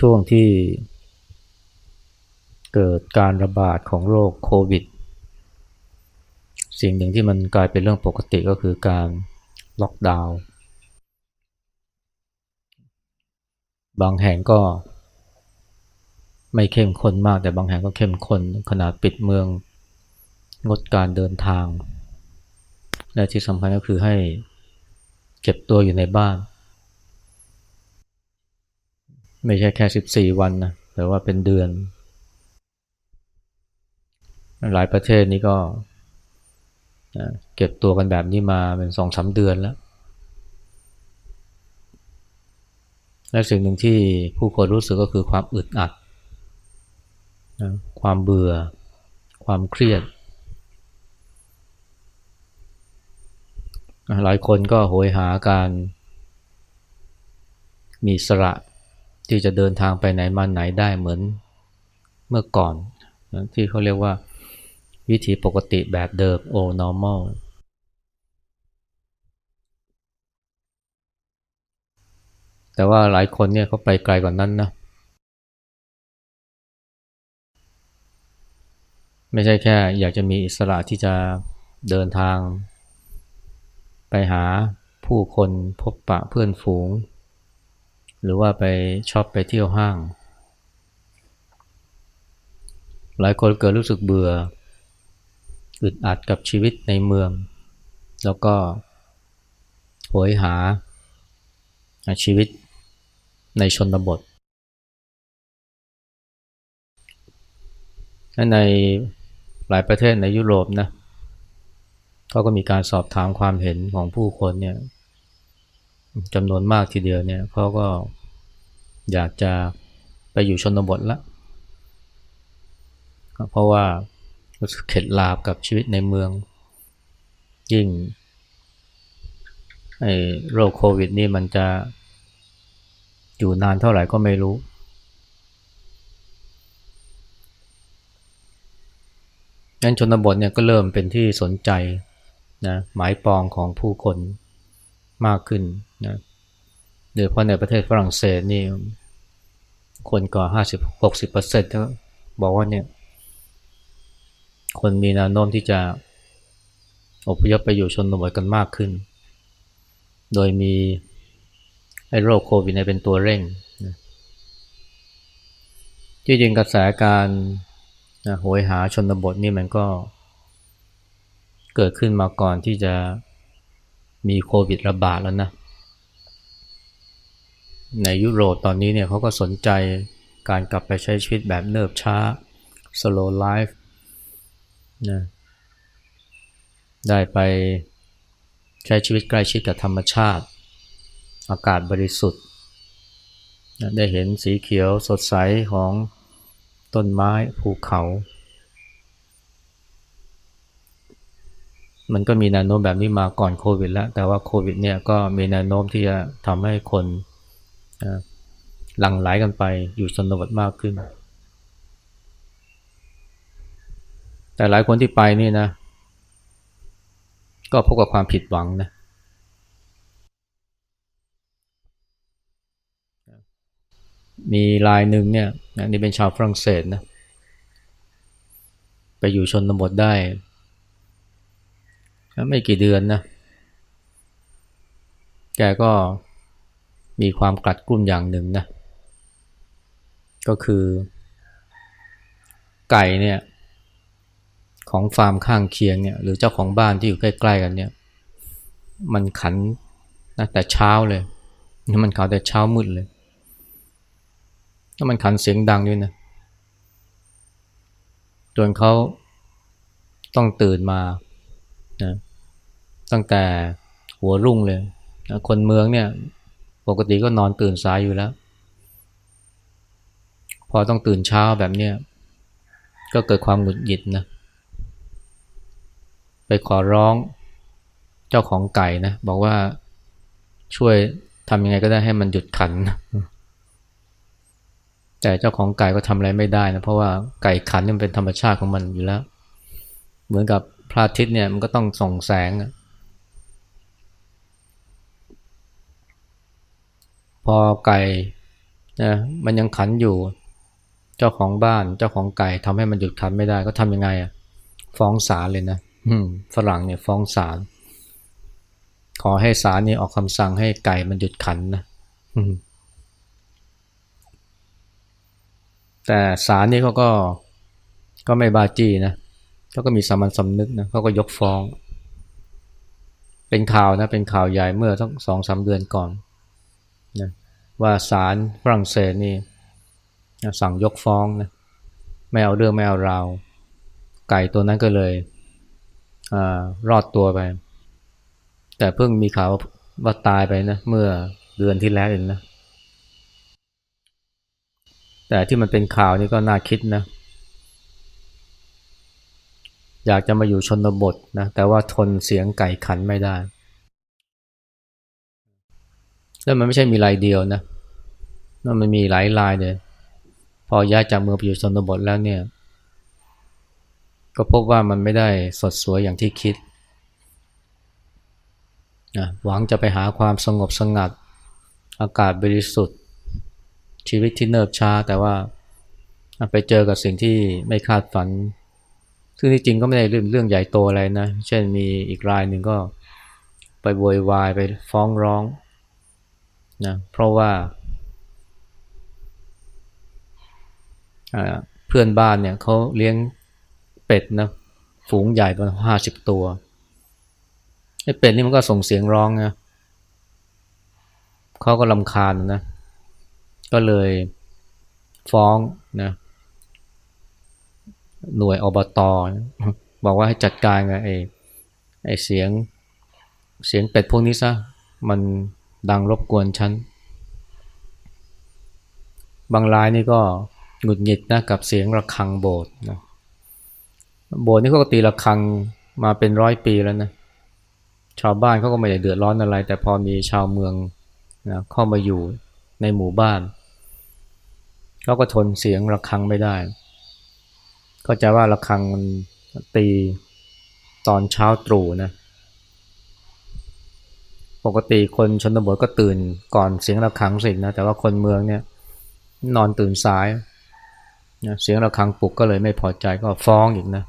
ช่วงที่เกิดการระบาดของโรคโควิด สิ่งหนึ่งที่มันกลายเป็นเรื่องปกติก็คือการล็อกดาวน์บางแห่งก็ไม่เข้มข้นมากแต่บางแห่งก็เข้มข้นขนาดปิดเมืองงดการเดินทาง และที่สำคัญก็คือให้เก็บตัวอยู่ในบ้าน ไม่ใช่แค่ 14 วันนะแต่ว่าเป็นเดือน หลายประเทศนี่ก็เก็บตัวกันแบบนี้มาเป็นสองสาเดือนแล้ว และสิ่งหนึ่งที่ผู้คนรู้สึกก็คือความอึดอัดนะความเบื่อ ความเครียด หลายคนก็โหยหาการมีสระ ที่จะเดินทางไปไหนมาไหนได้เหมือนเมื่อก่อนนะที่เขาเรียกว่าวิถีปกติแบบเดิม o normal แต่ว่าหลายคนเนี่ยเขาไปไกลกว่านนั้นนะไม่ใช่แค่อยากจะมีอิสระที่จะเดินทาง ไปหาผู้คนพบปะเพื่อนฝูง หรือว่าไปชอบไปเที่ยวห้าง หลายคนเกิดรู้สึกเบื่อ อึดอัดกับชีวิตในเมือง แล้วก็โหยหา ชีวิตในชนบท ในหลายประเทศในยุโรปนะเขาก็มีการสอบถามความเห็นของผู้คนเนี่ย จำนวนมากทีเดียวเนี่ยเขาก็อยากจะไปอยู่ชนบทละ เพราะว่าเข็ดลาบกับชีวิตในเมือง ยิ่งไอ้โรคโควิดนี่มันจะอยู่นานเท่าไหร่ก็ไม่รู้ งั้นชนบทเนี่ยก็เริ่มเป็นที่สนใจนะหมายปองของผู้คน มากขึ้นนะโดยเฉพาะในประเทศฝรั่งเศสนี่คนกว่าห้าสิบหกสิบเปอร์เซ็นต์บอกว่าเนี่ยคนมีแนวโน้มที่จะอพยพไปอยู่ชนบทกันมากขึ้น โดยมีไอ้โรคโควิดเป็นตัวเร่งนะที่จริงกระแสการนะโหยหาชนบทนี่มันก็เกิดขึ้นมาก่อนที่จะ มีโควิดระบาดแล้วนะ ในยุโรปตอนนี้เนี่ยเขาก็สนใจการกลับไปใช้ชีวิตแบบเนิบช้า slow life นะได้ไปใช้ชีวิตใกล้ชิดกับธรรมชาติ อากาศบริสุทธิ์ได้เห็นสีเขียวสดใสของต้นไม้ภูเขา มันก็มีแนวโน้มแบบนี้มาก่อนโควิดแล้ว แต่ว่าโควิดเนี่ยก็มีแนวโน้มที่จะทำให้คนหลั่งไหลกันไปอยู่ชนบทมากขึ้น แต่หลายคนที่ไปนี่นะ ก็พบกับความผิดหวังนะมีรายหนึ่งเนี่ยนี่เป็นชาวฝรั่งเศสนะ ไปอยู่ชนบทได้ ไม่กี่เดือนนะ แกก็มีความกลัดกลุ้มอย่างหนึ่งนะ ก็คือ ไก่เนี่ย ของฟาร์มข้างเคียงเนี่ย หรือเจ้าของบ้านที่อยู่ใกล้ๆกันเนี่ย มันขันนะแต่เช้าเลย มันขันแต่เช้ามืดเลยแล้วมันขันเสียงดังด้วยนะจนเขาต้องตื่นมา นะตั้งแต่หัวรุ่งเลยนะคนเมืองเนี่ยปกติก็นอนตื่นสายอยู่แล้ว พอต้องตื่นเช้าแบบเนี้ยก็เกิดความหงุดหงิดนะไปขอร้องเจ้าของไก่นะบอกว่าช่วยทำยังไงก็ได้ให้มันหยุดขันนะแต่เจ้าของไก่ก็ทำอะไรไม่ได้นะเพราะว่าไก่ขันมันเป็นธรรมชาติของมันอยู่แล้ว เหมือนกับ พระอาทิตย์เนี่ยมันก็ต้องส่องแสง พอไก่นะมันยังขันอยู่ เจ้าของบ้านเจ้าของไก่ทำให้มันหยุดขันไม่ได้ ก็ทำยังไงอะฟ้องศาลเลยนะอืฝรั่งเนี่ยฟ้องศาลขอให้ศาลนี่ออกคำสั่งให้ไก่มันหยุดขันนะอืแต่ศาลนี่เขาก็ก็ไม่บาจีนะ เขาก็มีสามัญสำนึกนะเขาก็ยกฟ้อง เป็นข่าวนะ เป็นข่าวใหญ่เมื่อสักสองสามเดือนก่อนนะว่าศาลฝรั่งเศสนี่สั่งยกฟ้องนะไม่เอาเรื่องไม่เอาราวไก่ตัวนั้นก็เลยอรอดตัวไป แต่เพิ่งมีข่าวว่าตายไปนะเมื่อเดือนที่แล้วเองนะแต่ที่มันเป็นข่าวนี่ก็น่าคิดนะ อยากจะมาอยู่ชนบทนะแต่ว่าทนเสียงไก่ขันไม่ได้ แล้วมันไม่ใช่มีรายเดียวนะนั่นมันมีหลายรายเลยพอย้ายจากเมืองไปอยู่ชนบทแล้วเนี่ย ก็พบว่ามันไม่ได้สดสวยอย่างที่คิดนะหวังจะไปหาความสงบสงัด อากาศบริสุทธิ์ ชีวิตที่เนิบช้าแต่ว่าไปเจอกับสิ่งที่ไม่คาดฝัน ซึ่งที่จริงก็ไม่ได้เรื่องเรื่องใหญ่โตอะไรนะ เช่นมีอีกรายหนึ่งก็ไปโวยวายไปฟ้องร้องนะเพราะว่า เพื่อนบ้านเนี่ยเขาเลี้ยงเป็ดนะฝูงใหญ่ประมาณห้าสิบตัวไอ้เป็ดนี่มันก็ส่งเสียงร้องนะเขาก็ลำคาญนะ ก็เลยฟ้องนะ หน่วยอบตอบอกว่าให้จัดการไอ้ไอ้เสียงเสียงเป็ดพวกนี้ซะมันดังรบกวนฉันบางรายนี่ก็หงุดหงิดนะกับเสียงระฆังโบสถ์นะโบสถ์นี่เขาก็ตีระฆังมาเป็นร้อยปีแล้วนะชาวบ้านเขาก็ไม่ได้เดือดร้อนอะไร แต่พอมีชาวเมืองนะเข้ามาอยู่ในหมู่บ้านเขาก็ทนเสียงระฆังไม่ได้ ก็จะว่าระฆังมันตีตอนเช้าตรู่นะ ปกติคนชนบทก็ตื่นก่อนเสียงระฆังสินะ แต่ว่าคนเมืองเนี่ยนอนตื่นสายนะเสียงระฆังปลุกก็เลยไม่พอใจก็ฟ้องอีกนะ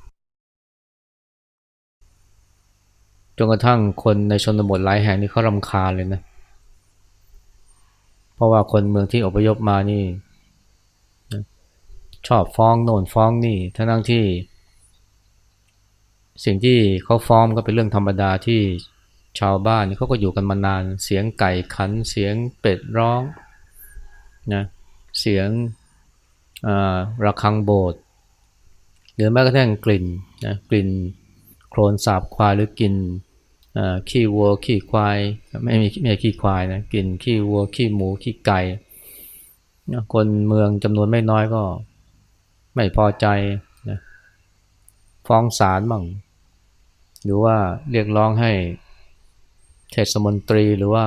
จนกระทั่งคนในชนบทหลายแห่งนี่เขารำคาญเลยนะ เพราะว่าคนเมืองที่อพยพมานี่ ชอบฟ้องโน่นฟ้องนี่ ทั้งทั้งที่ สิ่งที่เขาฟ้องก็เป็นเรื่องธรรมดาที่ชาวบ้านเขาก็อยู่กันมานาน เสียงไก่ขัน เสียงเป็ดร้องนะเสียงระฆังโบสถ์หรือแม้กระทั่งกลิ่นนะกลิ่นโคลนสาบควายหรือกลิ่นขี้วัวขี้ควายไม่มีไม่ขี้ควายนะกลิ่นขี้วัวขี้หมูขี้ไก่คนเมืองจำนวนไม่น้อยก็ ไม่พอใจนะฟ้องศาลบ้างหรือว่าเรียกร้องให้เทศมนตรีหรือว่า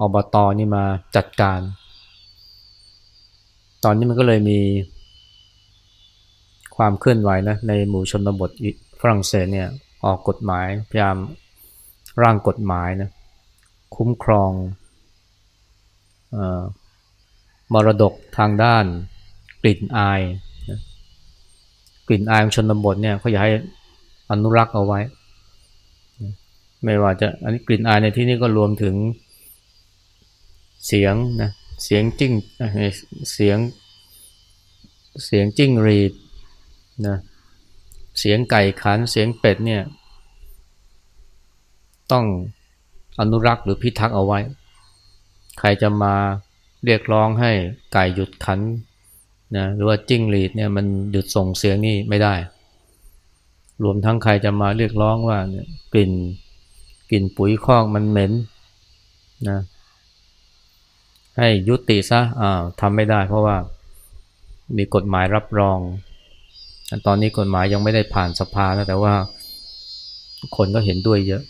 อบตอนี่มาจัดการ ตอนนี้มันก็เลยมีความเคลื่อนไหวนะในหมู่ชนบทฝรั่งเศสเนี่ยออกกฎหมายพยายามร่างกฎหมายนะคุ้มครองอมรดกทางด้าน กลิ่นอายนะกลิ่นอายของชนบทเนี่ยเขาอยากให้อนุรักษ์เอาไว้ ไม่ว่าจะอันนี้กลิ่นอายในที่นี้ก็รวมถึงเสียงนะเสียงจิ้งเสียงเสียงจิ้งรีดนะเสียงไก่ขันเสียงเป็ดเนี่ยต้องอนุรักษ์หรือพิทักษ์เอาไว้ ใครจะมาเรียกร้องให้ไก่หยุดขัน นะหรือว่าจิ้งหรีดเนี่ยมันหยุดส่งเสียงนี่ไม่ได้ รวมทั้งใครจะมาเรียกร้องว่าเนี่ยกลิ่นกลิ่นปุ๋ยคอกมันเหม็นนะให้ยุติซะอ่าทำไม่ได้ เพราะว่ามีกฎหมายรับรอง ตอนนี้กฎหมายยังไม่ได้ผ่านสภานะแต่ว่าคนก็เห็นด้วยเยอะ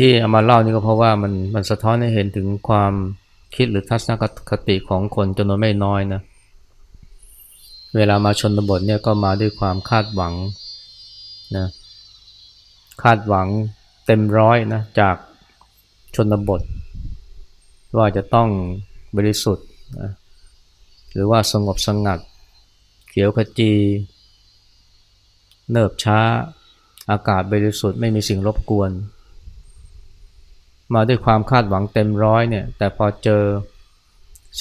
ที่เอามาเล่านี่ก็เพราะว่ามันมันสะท้อนให้เห็นถึงความ คิดหรือทัศนคติของคนจำนวนไม่น้อยนะ เวลามาชนบทเนี่ยก็มาด้วยความคาดหวังนะคาดหวังเต็มร้อยนะจากชนบท ว่าจะต้องบริสุทธิ์นะหรือว่าสงบสงัด เขียวขจี เนิบช้าอากาศบริสุทธิ์ไม่มีสิ่งรบกวน มาด้วยความคาดหวังเต็มร้อยเนี่ยแต่พอเจอ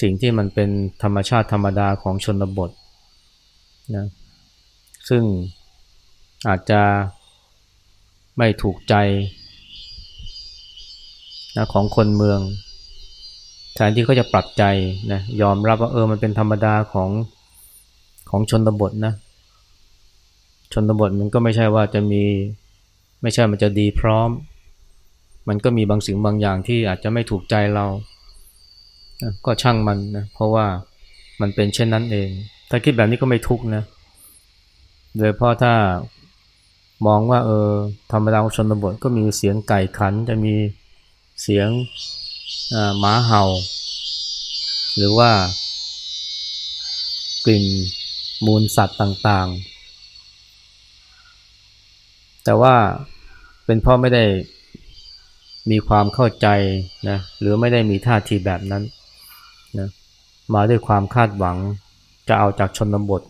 สิ่งที่มันเป็นธรรมชาติธรรมดาของชนบทนะซึ่งอาจจะไม่ถูกใจนะของคนเมืองแทนที่เขาจะปรับใจนะยอมรับว่าเออมันเป็นธรรมดาของของชนบทนะชนบทมันก็ไม่ใช่ว่าจะมีไม่ใช่มันจะดีพร้อม มันก็มีบางสิ่งบางอย่างที่อาจจะไม่ถูกใจเรานะก็ช่างมันนะเพราะว่ามันเป็นเช่นนั้นเอง ถ้าคิดแบบนี้ก็ไม่ทุกนะโดยเพราะถ้ามองว่าเออธรรมดาชนบทก็มีเสียงไก่ขัน จะมีเสียงหมาเห่า หรือว่ากลิ่นมูลสัตว์ต่างๆ แต่ว่าเป็นพราะไม่ได้ มีความเข้าใจนะหรือไม่ได้มีท่าทีแบบนั้นนะมาด้วยความคาดหวังจะเอาจากชนบท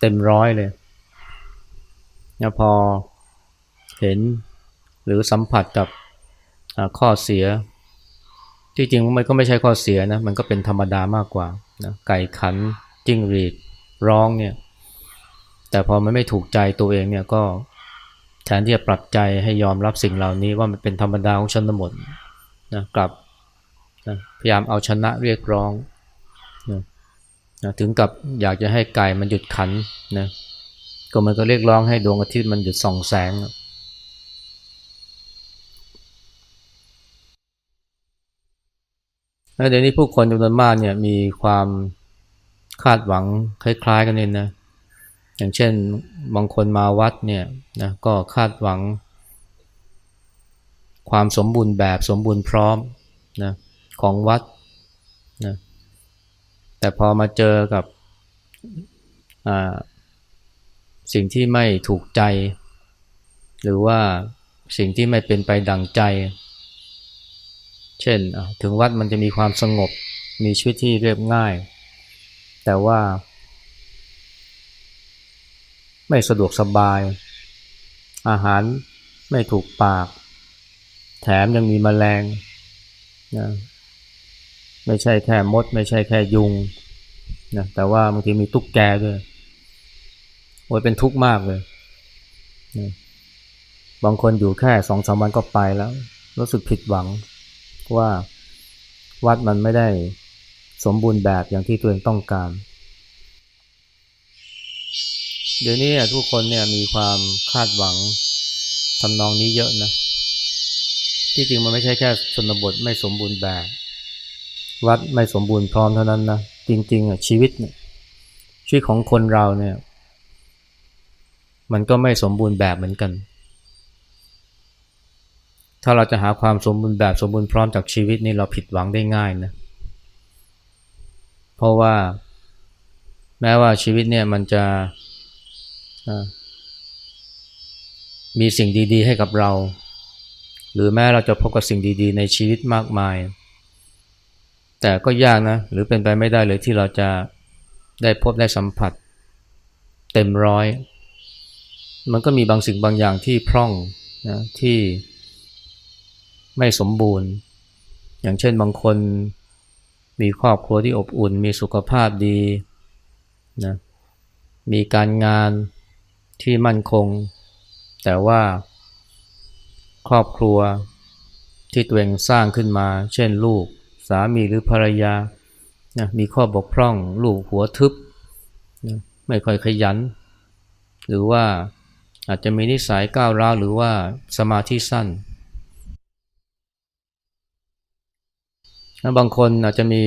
เต็มร้อยเลยนะพอเห็นหรือสัมผัสกับข้อเสีย ที่จริงมันก็ไม่ใช่ข้อเสียนะมันก็เป็นธรรมดามากกว่านะไก่ขันจิ้งหรีดร้องเนี่ยแต่พอมันไม่ถูกใจตัวเองเนี่ยก็ ทนที่จะปรับใจให้ยอมรับสิ่งเหล่านี้ว่ามันเป็นธรรมดาของชนบทนะกลับนะพยายามเอาชนะเรียกร้องนะนะถึงกับอยากจะให้ไก่มันหยุดขันนะก็มันก็เรียกร้องให้ดวงอาทิตย์มันหยุดส่องแสงแล้วเดี๋ยวนี้ผู้คนจำนวนมากเนี่ยมีความคาดหวังคล้าย ๆ กันเองนะ อย่างเช่นบางคนมาวัดเนี่ยนะก็คาดหวัง ความสมบูรณ์แบบสมบูรณ์พร้อมนะของวัดนะแต่พอมาเจอกับสิ่งที่ไม่ถูกใจ หรือว่าสิ่งที่ไม่เป็นไปดังใจ เช่นถึงวัดมันจะมีความสงบมีชีวิตที่เรียบง่าย แต่ว่า ไม่สะดวกสบาย อาหารไม่ถูกปาก แถมยังมีมแมลงนะไม่ใช่แค่มด ไม่ใช่แค่ยุงนะแต่ว่าบางทีมีตุ๊กแกด้วยโอ้ยเป็นทุกข์มากเลยบางคนอยู่แค่สองสามวันก็ไปแล้ว รู้สึกผิดหวังว่าวัดมันไม่ได้สมบูรณ์แบบอย่างที่ตัวเองต้องการ เดี๋ยวนี้ทุกคนเนี่ยมีความคาดหวังทำนองนี้เยอะนะ ที่จริงมันไม่ใช่แค่ชนบทไม่สมบูรณ์แบบ วัดไม่สมบูรณ์พร้อมเท่านั้นนะ จริงๆอะชีวิตเนี่ยชีวิตของคนเราเนี่ย มันก็ไม่สมบูรณ์แบบเหมือนกัน ถ้าเราจะหาความสมบูรณ์แบบสมบูรณ์พร้อมจากชีวิตนี่เราผิดหวังได้ง่ายนะ เพราะว่า แม้ว่าชีวิตเนี่ยมันจะ มีสิ่งดี ๆ ให้กับเรา หรือแม้เราจะพบกับสิ่งดี ๆ ในชีวิตมากมาย แต่ก็ยากนะ หรือเป็นไปไม่ได้เลยที่เราจะได้พบได้สัมผัส เต็มร้อย มันก็มีบางสิ่งบางอย่างที่พร่องนะที่ไม่สมบูรณ์ อย่างเช่นบางคนมีครอบครัวที่อบอุ่น มีสุขภาพดีนะมีการงาน ที่มั่นคง แต่ว่าครอบครัวที่ตัวเองสร้างขึ้นมา เช่นลูกสามีหรือภรรยานะมีข้อบกพร่อง ลูกหัวทึบนะไม่ค่อยขยัน หรือว่าอาจจะมีนิสัยก้าวร้าวหรือว่าสมาธิสั้นบางคนอาจจะมี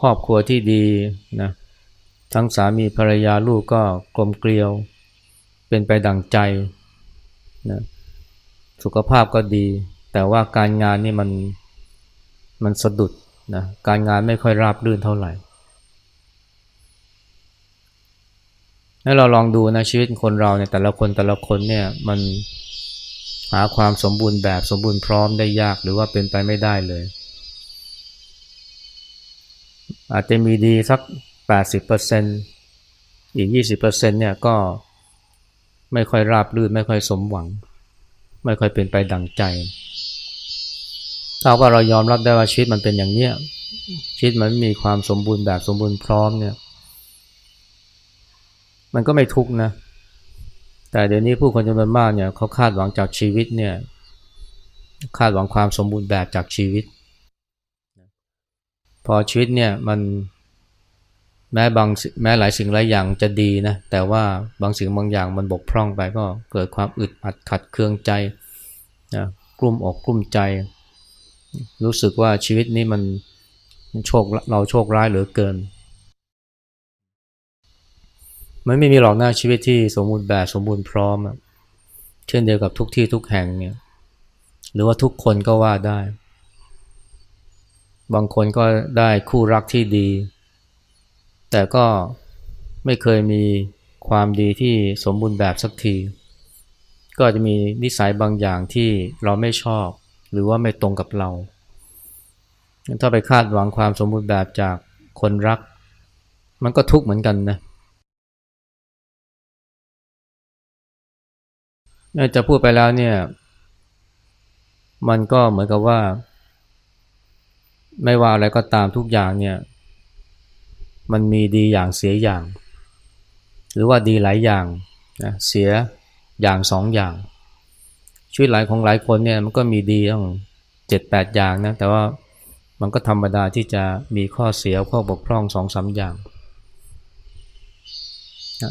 ครอบครัวที่ดีนะ ทั้งสามีภรรยาลูกก็กลมเกลียว เป็นไปดังใจนะสุขภาพก็ดี แต่ว่าการงานนี่มันมันสะดุดนะการงานไม่ค่อยราบรื่นเท่าไหร่แล้เราลองดูนะชีวิตคนเราเนี่ยแต่ละคนแต่ละคนเนี่ยมันหาความสมบูรณ์แบบสมบูรณ์พร้อมได้ยากหรือว่าเป็นไปไม่ได้เลย อาจจะมีดีสัก 80%อีก 20%เนี่ยก็ไม่ค่อยราบรื่นไม่ค่อยสมหวัง ไม่ค่อยเป็นไปดังใจถ้าว่าเรายอมรับได้ว่าชีวิตมันเป็นอย่างเนี้ยชีวิตมันมีความสมบูรณ์แบบสมบูรณ์พร้อมเนี่ย มันก็ไม่ทุกข์นะ แต่เดี๋ยวนี้ผู้คนจำนวนมากเนี่ยเขาคาดหวังจากชีวิตเนี่ยคาดหวังความสมบูรณ์แบบจากชีวิต พอชีวิตเนี่ยมัน แม้บางแม้หลายสิ่งหลายอย่างจะดีนะแต่ว่าบางสิ่งบางอย่างมันบกพร่องไปก็เกิดความอึดอัดขัดเคืองใจนะกลุ้มอกกลุ้มใจ รู้สึกว่าชีวิตนี้มันโชคเราโชคร้ายเหลือเกิน มันไม่มีหรอกหน้าชีวิตที่สมบูรณ์แบบสมบูรณ์พร้อม เช่นเดียวกับทุกที่ทุกแห่งเนี่ยหรือว่าทุกคนก็ว่าได้ บางคนก็ได้คู่รักที่ดี แต่ก็ไม่เคยมีความดีที่สมบูรณ์แบบสักที ก็จะมีนิสัยบางอย่างที่เราไม่ชอบ หรือว่าไม่ตรงกับเรา ถ้าไปคาดหวังความสมบูรณ์แบบจากคนรัก มันก็ทุกข์เหมือนกันนะจะพูดไปแล้วเนี่ย มันก็เหมือนกับว่า ไม่ว่าอะไรก็ตามทุกอย่างเนี่ย มันมีดีอย่างเสียอย่าง หรือว่าดีหลายอย่างนะเสียอย่างสองอย่าง ชีวิตหลายของหลายคนเนี่ยมันก็มีดีต้งเจ็ดแปดอย่างนะแต่ว่ามันก็ธรรมดาที่จะมีข้อเสียข้อบกพร่องสองสาอย่าง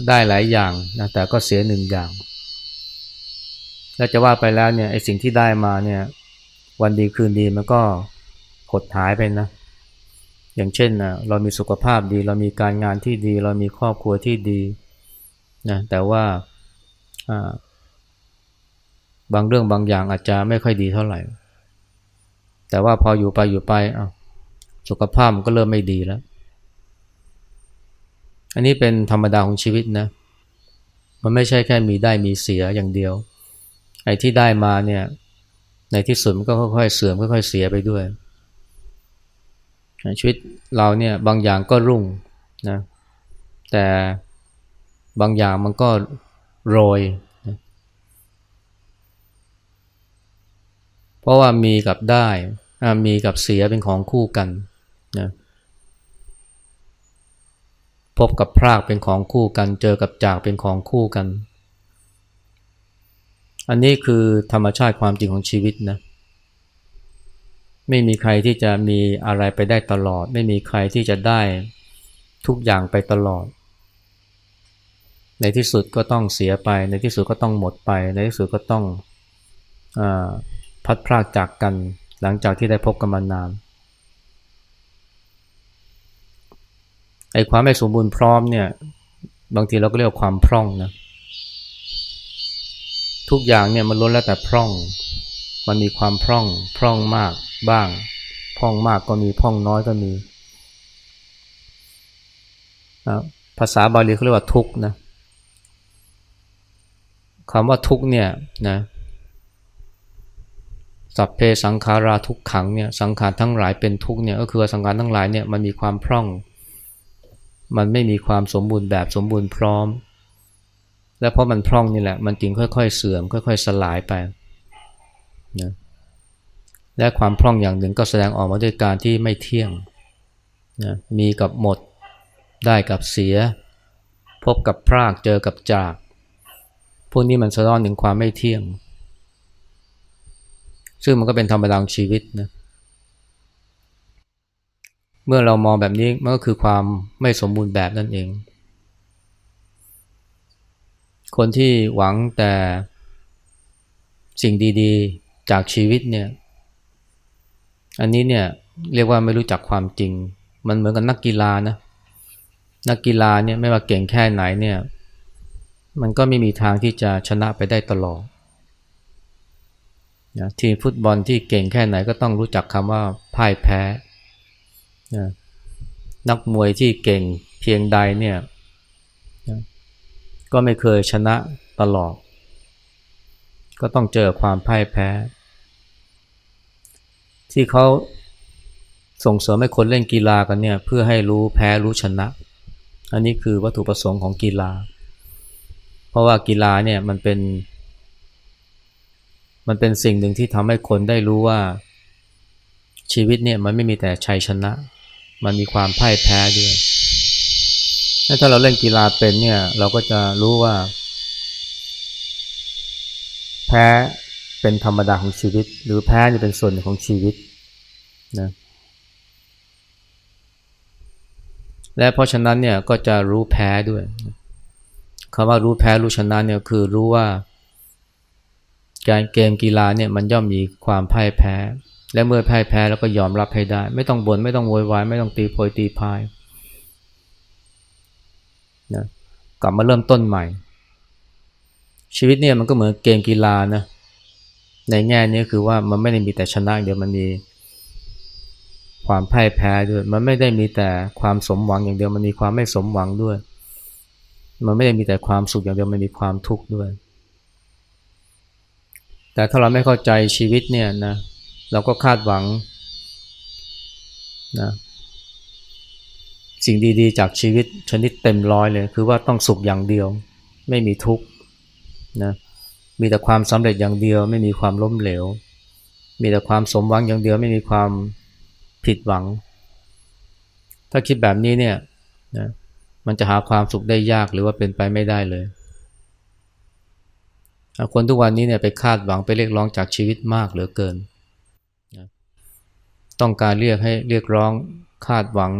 ได้หลายอย่างนะแต่ก็เสียหนึ่งอย่าง แล้วจะว่าไปแล้วเนี่ยไอ้สิ่งที่ได้มาเนี่ยวันดีคืนดีมันก็หดหายไปนะ อย่างเช่นนะเรามีสุขภาพดี เรามีการงานที่ดี เรามีครอบครัวที่ดีนะแต่ว่าบางเรื่องบางอย่างอาจจะไม่ค่อยดีเท่าไหร่ แต่ว่าพออยู่ไปอยู่ไปสุขภาพมันก็เริ่มไม่ดีแล้ว อันนี้เป็นธรรมดาของชีวิตนะ มันไม่ใช่แค่มีได้มีเสียอย่างเดียว ไอ้ที่ได้มาเนี่ย ในที่สุดมันก็ค่อยๆเสื่อมค่อยๆเสียไปด้วย ชีวิตเราเนี่ยบางอย่างก็รุ่งนะแต่บางอย่างมันก็โรยนะเพราะว่ามีกับได้มีกับเสียเป็นของคู่กันนะพบกับพรากเป็นของคู่กัน เจอกับจากเป็นของคู่กัน อันนี้คือธรรมชาติความจริงของชีวิตนะเไม่มีใครที่จะมีอะไรไปได้ตลอด ไม่มีใครที่จะได้ทุกอย่างไปตลอด ในที่สุดก็ต้องเสียไป ในที่สุดก็ต้องหมดไป ในที่สุดก็ต้องอพัดพรากจากกันหลังจากที่ได้พบกันมานานไอ้ความไม่สมบูรณ์พร้อมเนี่ย บางทีเราก็เรียกว่าความพร่องนะทุกอย่างเนี่ยมันล้นแล้วแต่พร่อง มันมีความพร่องพร่องมาก บ้าง พ่องมากก็มีพ่องน้อยก็มีภาษาบาลีเขาเรียกว่าทุกนะคำว่าทุกเนี่ยนะสัพเพสังขาราทุกขังเนี่ยสังขารทั้งหลายเป็นทุกเนี่ยก็คือสังขารทั้งหลายเนี่ยมันมีความพร่อง มันไม่มีความสมบูรณ์แบบสมบูรณ์พร้อม และเพราะมันพร่องนี่แหละมันจึงค่อยๆ เสื่อม ค่อย ๆ สลายไปนะ และความพร่องอย่างหนึ่งก็แสดงออกมาด้วยการที่ไม่เที่ยงนะมีกับหมดได้กับเสีย พบกับพรากเจอกับจาก พวกนี้มันสะท้อนถึงความไม่เที่ยง ซึ่งมันก็เป็นธรรมดาของชีวิตนะเมื่อเรามองแบบนี้มันก็คือความไม่สมบูรณ์แบบนั่นเอง คนที่หวังแต่สิ่งดีๆ จากชีวิตเนี่ย อันนี้เนี่ยเรียกว่าไม่รู้จักความจริง มันเหมือนกับนักกีฬานะ นักกีฬาเนี่ยไม่ว่าเก่งแค่ไหนเนี่ย มันก็ไม่มีทางที่จะชนะไปได้ตลอดนะทีมฟุตบอลที่เก่งแค่ไหนก็ต้องรู้จักคำว่าพ่ายแพ้นะนักมวยที่เก่งเพียงใดเนี่ยนะก็ไม่เคยชนะตลอด ก็ต้องเจอความพ่ายแพ้ ที่เขาส่งเสริมให้คนเล่นกีฬากันเนี่ยเพื่อให้รู้แพ้รู้ชนะ อันนี้คือวัตถุประสงค์ของกีฬา เพราะว่ากีฬาเนี่ยมันเป็น มันเป็นสิ่งหนึ่งที่ทำให้คนได้รู้ว่าชีวิตเนี่ยมันไม่มีแต่ชัยชนะ มันมีความพ่ายแพ้ด้วยถ้าเราเล่นกีฬาเป็นเนี่ยเราก็จะรู้ว่า แพ้ เป็นธรรมดาของชีวิต หรือแพ้นี่เป็นส่วนของชีวิตนะและเพราะฉะนั้นเนี่ยก็จะรู้แพ้ด้วยคำว่ารู้แพ้รู้ชนะเนี่ยคือรู้ว่า การเกมกีฬาเนี่ยมันย่อมมีความพ่ายแพ้ และเมื่อพ่ายแพ้แล้วก็ยอมรับให้ได้ ไม่ต้องบน่นไม่ต้องโวยวายไม่ต้องตีโพยตีพายนะกลับมาเริ่มต้นใหม่ ชีวิตเนี่ยมันก็เหมือนเกมกีฬานะ ในแง่นี้คือว่ามันไม่ได้มีแต่ชนะเดียวมันมีความพ่ายแพ้ด้วย มันไม่ได้มีแต่ความสมหวังอย่างเดียว มันมีความไม่สมหวังด้วย มันไม่ได้มีแต่ความสุขอย่างเดียว มันมีความทุกข์ด้วย แต่ถ้าเราไม่เข้าใจชีวิตเนี่ยนะ เราก็คาดหวังนะสิ่งดีๆ จากชีวิตชนิดเต็มร้อยเลย คือว่าต้องสุขอย่างเดียว ไม่มีทุกข์นะ มีแต่ความสำเร็จอย่างเดียวไม่มีความล้มเหลว มีแต่ความสมหวังอย่างเดียวไม่มีความผิดหวัง ถ้าคิดแบบนี้เนี่ยนะมันจะหาความสุขได้ยากหรือว่าเป็นไปไม่ได้เลย คนทุกวันนี้เนี่ยไปคาดหวังไปเรียกร้องจากชีวิตมากเหลือเกินนะต้องการเรียกให้เรียกร้องคาดหวัง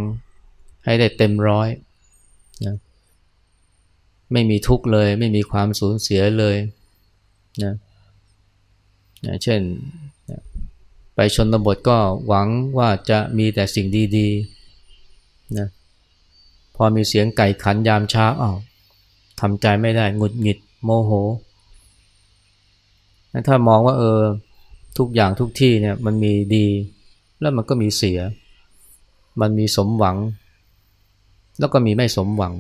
ให้ได้เต็มร้อยนะไม่มีทุกข์เลย ไม่มีความสูญเสียเลย นะนะเช่นไปชนบทก็หวังว่าจะมีแต่สิ่งดีๆนะพอมีเสียงไก่ขันยามเช้าอ้าวทำใจไม่ได้หงุดหงิดโมโหถ้ามองว่าเออทุกอย่างทุกที่เนี่ยมันมีดี แล้วมันก็มีเสีย มันมีสมหวัง แล้วก็มีไม่สมหวัง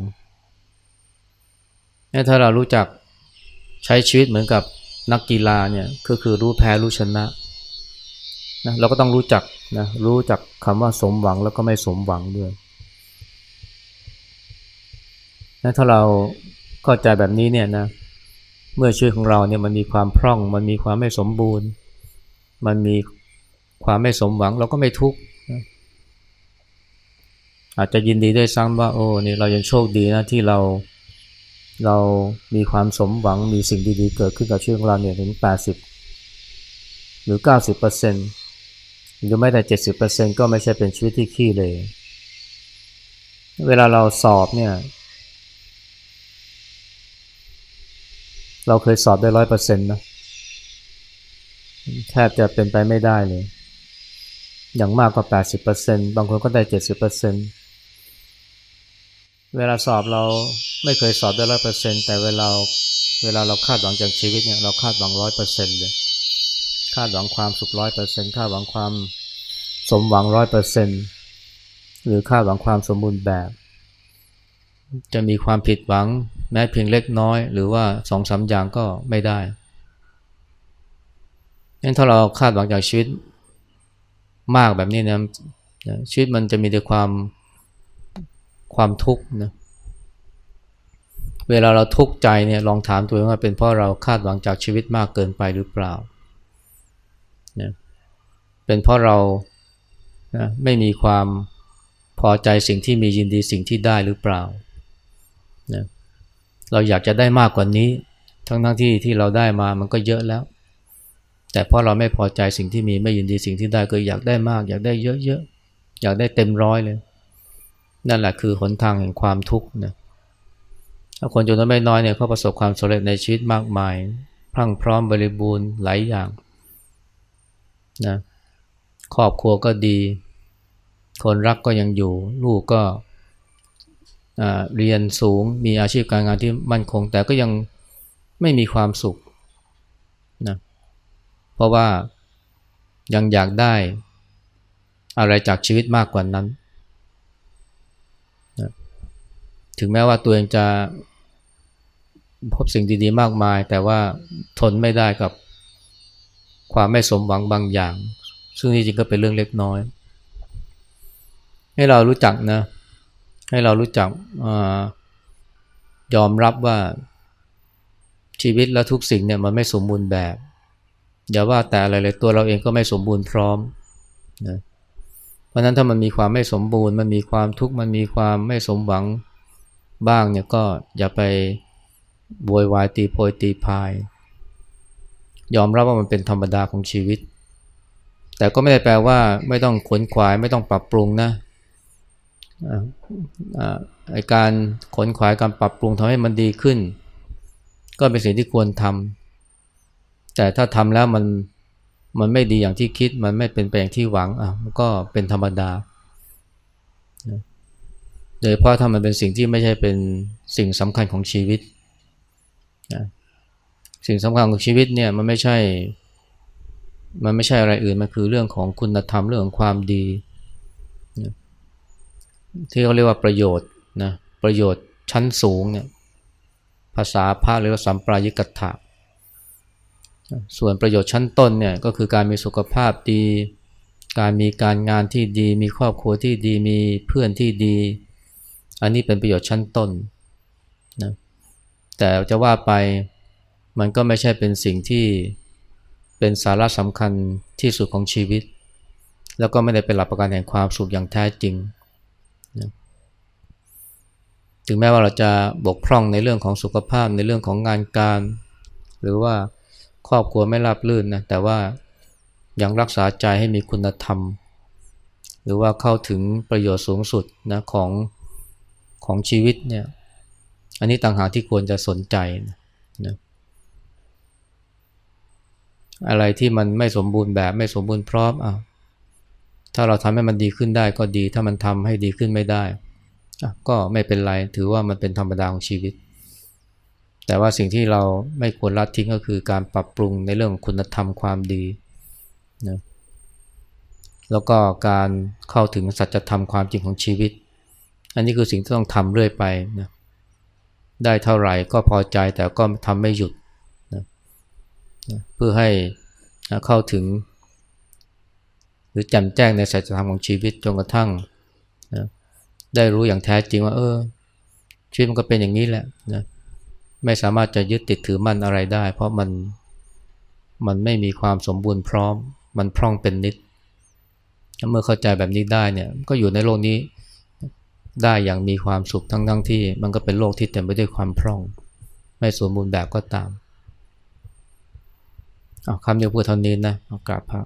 ถ้าเรารู้จักใช้ชีวิตเหมือนกับ นักกีฬาเนี่ยก็คือรู้แพ้รู้ชนะนะเราก็ต้องรู้จักนะรู้จักคำว่าสมหวังแล้วก็ไม่สมหวังด้วยนะถ้าเราเข้าใจแบบนี้เนี่ยนะเมื่อชีวิตของเราเนี่ยมันมีความพร่อง มันมีความไม่สมบูรณ์ มันมีความไม่สมหวังเราก็ไม่ทุกข์นะอาจจะยินดีด้วยซ้ำว่าโอ้นี่เรายังโชคดีนะที่เรา เรามีความสมหวังมีสิ่งดีๆ เกิดขึ้นกับชีวิตของเราเนี่ยถึง 80 หรือ 90%เหรือไม่แต่เจ็ดสิบเปอร์เซ็นก็ไม่ใช่เป็นชีวิตที่ขี้เลย เวลาเราสอบเนี่ย เราเคยสอบได้ร้อยเปอร์เซ็นต์นะแทบจะเป็นไปไม่ได้เลย อย่างมากก็แปดสิบเปอร์เซ็นบางคนก็ได้เจ็ดสิบ เวลาสอบเราไม่เคยสอบได้ร้อยเปอร์เซ็นต์แต่เวลาเวลาเราคาดหวังจากชีวิตเนี่ยเราคาดหวังร้อยเปอร์เซ็นต์เลยคาดหวังความสุขร้อยเปอร์เซ็นต์คาดหวังความสมหวังร้อยเปอร์เซ็นต์หรือคาดหวังความสมบูรณ์แบบ จะมีความผิดหวังแม้เพียงเล็กน้อย หรือว่าสองสาอย่างก็ไม่ได้งั้นถ้าเราคาดหวังจากชีวิตมากแบบนี้นะชีวิตมันจะมีแต่ความ ความทุกข์นะเวลาเราทุกข์ใจเนี่ยลองถามตัวเองว่าเป็นเพราะเราคาดหวังจากชีวิตมากเกินไปหรือเปล่านะเป็นเพราะเรานะไม่มีความพอใจสิ่งที่มียินดีสิ่งที่ได้หรือเปล่านะเราอยากจะได้มากกว่านี้ ทั้งทั้งที่ที่เราได้มามันก็เยอะแล้ว แต่เพราะเราไม่พอใจสิ่งที่มีไม่ยินดีสิ่งที่ได้ก็อยากได้มาก อยากได้เยอะๆอยากได้เต็มร้อยเลย นั่นแหละคือหนทางแห่งความทุกข์นะคนจำนวนไม่น้อยเนี่ยเขาประสบความสำเร็จในชีวิตมากมาย พรั่งพร้อมบริบูรณ์หลายอย่างนะครอบครัวก็ดี คนรักก็ยังอยู่ ลูกก็เรียนสูงมีอาชีพการงานที่มั่นคง แต่ก็ยังไม่มีความสุขนะเพราะว่ายังอยากได้อะไรจากชีวิตมากกว่านั้นนะ ถึงแม้ว่าตัวเองจะพบสิ่งดีๆมากมาย แต่ว่าทนไม่ได้กับความไม่สมหวังบางอย่าง ซึ่งที่จริงก็เป็นเรื่องเล็กน้อย ให้เรารู้จักนะ ให้เรารู้จักอยอมรับว่าชีวิตและทุกสิ่งเนี่ยมันไม่สมบูรณ์แบบ อย่าว่าแต่อะไรเลยตัวเราเองก็ไม่สมบูรณ์พร้อมนะเพราะนั้นถ้ามันมีความไม่สมบูรณ์ มันมีความทุกข์มันมีความไม่สมหวัง บ้างเนี่ยก็อย่าไปบวยวายตีโพยตีพาย ยอมรับว่ามันเป็นธรรมดาของชีวิต แต่ก็ไม่ได้แปลว่าไม่ต้องขวนขวายไม่ต้องปรับปรุงนะไอการขนขวายการปรับปรุงทำให้มันดีขึ้น ก็เป็นสิ่งที่ควรทำแต่ถ้าทำแล้วมันมันไม่ดีอย่างที่คิดมันไม่เป็นไปอย่างที่หวังอะมันก็เป็นธรรมดา โดยเพราะถ้ามันเป็นสิ่งที่ไม่ใช่เป็นสิ่งสำคัญของชีวิตนะสิ่งสำคัญของชีวิตเนี่ยมันไม่ใช่ มันไม่ใช่อะไรอื่น มันคือเรื่องของคุณธรรมเรื่องของความดีนะที่เขาเรียกว่าประโยชน์นะประโยชน์ชั้นสูงเนี่ยภาษาพระเรียกว่าสัมปรายิกัตถะส่วนประโยชน์ชั้นต้นเนี่ยก็คือการมีสุขภาพดี การมีการงานที่ดี มีครอบครัวที่ดี มีเพื่อนที่ดี อันนี้เป็นประโยชน์ชั้นต้นนะแต่จะว่าไปมันก็ไม่ใช่เป็นสิ่งที่เป็นสาระสำคัญที่สุดของชีวิต แล้วก็ไม่ได้เป็นหลักประกันแห่งความสุขอย่างแท้จริงนะถึงแม้ว่าเราจะบกพร่องในเรื่องของสุขภาพในเรื่องของงานการ หรือว่าครอบครัวไม่ราบรื่นนะแต่ว่ายังรักษาใจให้มีคุณธรรม หรือว่าเข้าถึงประโยชน์สูงสุดนะของ ของชีวิตเนี่ย อันนี้ต่างหากที่ควรจะสนใจนะอะไรที่มันไม่สมบูรณ์แบบไม่สมบูรณ์พร้อมอะถ้าเราทำให้มันดีขึ้นได้ก็ดี ถ้ามันทำให้ดีขึ้นไม่ได้ ก็ไม่เป็นไร ถือว่ามันเป็นธรรมดาของชีวิต แต่ว่าสิ่งที่เราไม่ควรละทิ้งก็คือการปรับปรุงในเรื่องคุณธรรมความดีนะแล้วก็การเข้าถึงสัจธรรมความจริงของชีวิต อันนี้คือสิ่งที่ต้องทำเรื่อยไปนะได้เท่าไหร่ก็พอใจแต่ก็ทำไม่หยุดนะนะเพื่อให้นะเข้าถึง หรือจ่มแจ้งในสัจธรรมของชีวิตจนกระทั่งนะได้รู้อย่างแท้จริงว่า เออ ชีวิตมันก็เป็นอย่างนี้แหละนะไม่สามารถจะยึดติดถือมั่นอะไรได้ เพราะมันมันไม่มีความสมบูรณ์พร้อม มันพร่องเป็นนิด เมื่อเข้าใจแบบนี้ได้เนี่ยก็อยู่ในโลกนี้ ได้อย่างมีความสุขทั้งทั้งที่ มันก็เป็นโลกที่เต็มไปด้วยความพร่อง ไม่สมบูรณ์แบบก็ตามเอาคำเดียวพูดเท่านี้นะเอากราบพระ